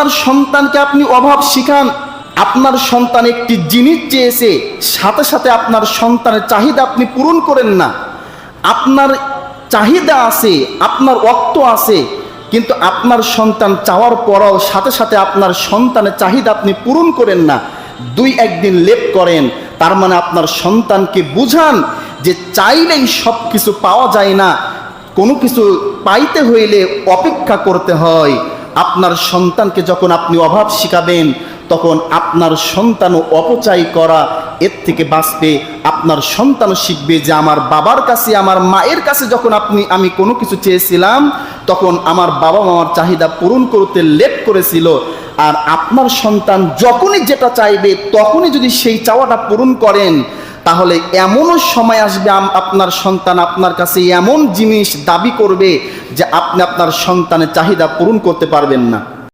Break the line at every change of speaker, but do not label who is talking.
আপনার সন্তানকে আপনি অভাব শিখান, আপনার সন্তান একটি জিনিস চেয়েছে, সাথে সাথে আপনার সন্তানের চাহিদা আপনি পূরণ করেন না। আপনার চাহিদা আছে, আপনার অক্ত আছে, কিন্তু আপনার সন্তান চাওয়ার পরও সাথে সাথে আপনার সন্তানের চাহিদা আপনি পূরণ করেন না। দুই একদিন লেপ করেন, তার মানে আপনার সন্তানকে বুঝান যে চাইলেই সব কিছু পাওয়া যায় না। কোনো কিছু পাইতে হইলে অপেক্ষা করতে হয়। আপনার সন্তানকে যখন আপনি অভাব শিখাবেন, তখন আপনার সন্তানও অপচয় করা এর থেকে বাঁচবে। আপনার সন্তানও শিখবে যে, আমার বাবার কাছে, আমার মায়ের কাছে যখন আপনি, আমি কোনো কিছু চেয়েছিলাম, তখন আমার বাবা মামার চাহিদা পূরণ করতে লেট করেছিল। আর আপনার সন্তান যখনই যেটা চাইবে, তখনই যদি সেই চাওয়াটা পূরণ করেন তাহলে এমনও সময় আসবে আপনার সন্তান আপনার কাছে এমন জিনিস দাবি করবে যে আপনি আপনার সন্তানের চাহিদা পূরণ করতে পারবেন না।